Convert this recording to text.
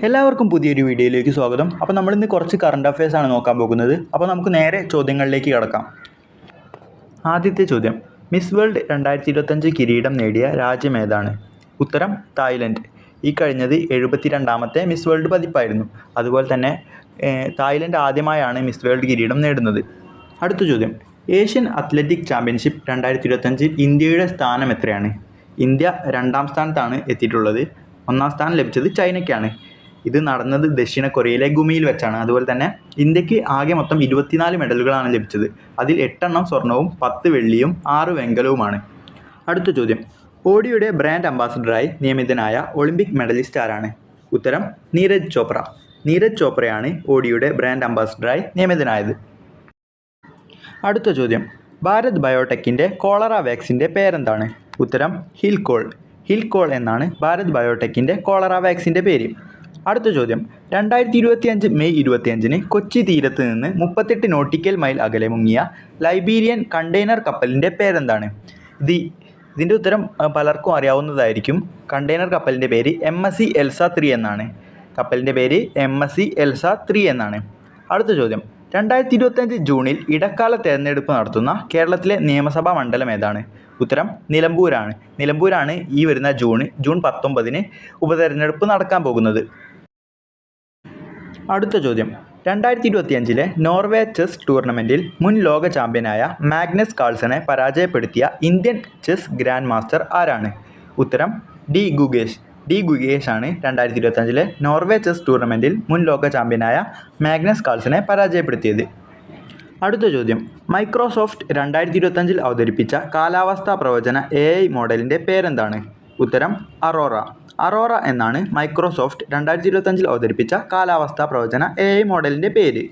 എല്ലാവർക്കും പുതിയൊരു വീഡിയോയിലേക്ക് സ്വാഗതം. അപ്പോൾ നമ്മൾ ഇന്ന് കുറച്ച് കറണ്ട് അഫയേഴ്സ് ആണ് നോക്കാൻ പോകുന്നത്. അപ്പോൾ നമുക്ക് നേരെ ചോദ്യങ്ങളിലേക്ക് കിടക്കാം. ആദ്യത്തെ ചോദ്യം. മിസ് വേൾഡ് രണ്ടായിരത്തി ഇരുപത്തഞ്ച് കിരീടം നേടിയ രാജ്യം ഏതാണ്? ഉത്തരം തായ്ലൻഡ്. ഈ കഴിഞ്ഞത് എഴുപത്തി രണ്ടാമത്തെ മിസ് വേൾഡ് പതിപ്പായിരുന്നു. അതുപോലെ തന്നെ തായ്ലൻഡ് ആദ്യമായാണ് മിസ് വേൾഡ് കിരീടം നേടുന്നത്. അടുത്ത ചോദ്യം. ഏഷ്യൻ അത്ലറ്റിക് ചാമ്പ്യൻഷിപ്പ് രണ്ടായിരത്തി ഇരുപത്തഞ്ചിൽ ഇന്ത്യയുടെ സ്ഥാനം എത്രയാണ്? ഇന്ത്യ രണ്ടാം സ്ഥാനത്താണ് എത്തിയിട്ടുള്ളത്. ഒന്നാം സ്ഥാനം ലഭിച്ചത് ചൈനയ്ക്കാണ്. ഇത് നടന്നത് ദക്ഷിണ കൊറിയയിലെ ഗുമിയിൽ വെച്ചാണ്. അതുപോലെ തന്നെ ഇന്ത്യയ്ക്ക് ആകെ മൊത്തം ഇരുപത്തിനാല് മെഡലുകളാണ് ലഭിച്ചത്. അതിൽ എട്ടെണ്ണം സ്വർണവും പത്ത് വെള്ളിയും ആറ് വെങ്കലവുമാണ്. അടുത്ത ചോദ്യം. ഓഡിയുടെ ബ്രാൻഡ് അംബാസഡറായി നിയമിതനായ ഒളിമ്പിക് മെഡലിസ്റ്റ് ആരാണ്? ഉത്തരം നീരജ് ചോപ്ര. നീരജ് ചോപ്രയാണ് ഓഡിയുടെ ബ്രാൻഡ് അംബാസഡറായി നിയമിതനായത്. അടുത്ത ചോദ്യം. ഭാരത് ബയോടെക്കിന്റെ കോളറ വാക്സിന്റെ പേരെന്താണ്? ഉത്തരം ഹിൽകോൾ. ഹിൽകോൾ എന്നാണ് ഭാരത് ബയോടെക്കിന്റെ കോളറ വാക്സിന്റെ പേര്. അടുത്ത ചോദ്യം. രണ്ടായിരത്തി ഇരുപത്തിയഞ്ച് മെയ് ഇരുപത്തിയഞ്ചിന് കൊച്ചി തീരത്ത് നിന്ന് മുപ്പത്തെട്ട് നോട്ടിക്കൽ മൈൽ അകലെ മുങ്ങിയ ലൈബീരിയൻ കണ്ടെയ്നർ കപ്പലിന്റെ പേരെന്താണ്? ഇത് ഇതിന്റെ ഉത്തരം പലർക്കും അറിയാവുന്നതായിരിക്കും. കണ്ടെയ്നർ കപ്പലിന്റെ പേര് M S C Elsa three എന്നാണ്. കപ്പലിന്റെ പേര് M S C Elsa three എന്നാണ്. അടുത്ത ചോദ്യം. രണ്ടായിരത്തി ഇരുപത്തഞ്ച് ജൂണിൽ ഇടക്കാല തെരഞ്ഞെടുപ്പ് നടത്തുന്ന കേരളത്തിലെ നിയമസഭാ മണ്ഡലം ഏതാണ്? ഉത്തരം നിലമ്പൂരാണ്. നിലമ്പൂരാണ് ഈ വരുന്ന ജൂൺ ജൂൺ പത്തൊമ്പതിന് ഉപതെരഞ്ഞെടുപ്പ് നടക്കാൻ പോകുന്നത്. അടുത്ത ചോദ്യം. രണ്ടായിരത്തി ഇരുപത്തിയഞ്ചിലെ നോർവേ ചെസ് ടൂർണമെന്റിൽ മുൻ ലോക ചാമ്പ്യനായ മാഗ്നസ് കാൾസനെ പരാജയപ്പെടുത്തിയ ഇന്ത്യൻ ചെസ് ഗ്രാൻഡ് മാസ്റ്റർ ആരാണ്? ഉത്തരം ഡി ഗുഗേഷ്. ഡി ഗുഗേഷ് ആണ് രണ്ടായിരത്തി ഇരുപത്തഞ്ചിലെ നോർവേ ചെസ് ടൂർണമെന്റിൽ മുൻ ലോക ചാമ്പ്യനായ മാഗ്നസ് കാൾസനെ പരാജയപ്പെടുത്തിയത്. അടുത്ത ചോദ്യം. മൈക്രോസോഫ്റ്റ് രണ്ടായിരത്തി ഇരുപത്തഞ്ചിൽ അവതരിപ്പിച്ച കാലാവസ്ഥാ പ്രവചന എ ഐ മോഡലിന്റെ പേരെന്താണ്? ഉത്തരം അറോറ. അറോറ എന്നാണ് മൈക്രോസോഫ്റ്റ് രണ്ടായിരത്തി ഇരുപത്തഞ്ചിൽ അവതരിപ്പിച്ച കാലാവസ്ഥാ പ്രവചന എ ഐ മോഡലിന്റെ പേര്.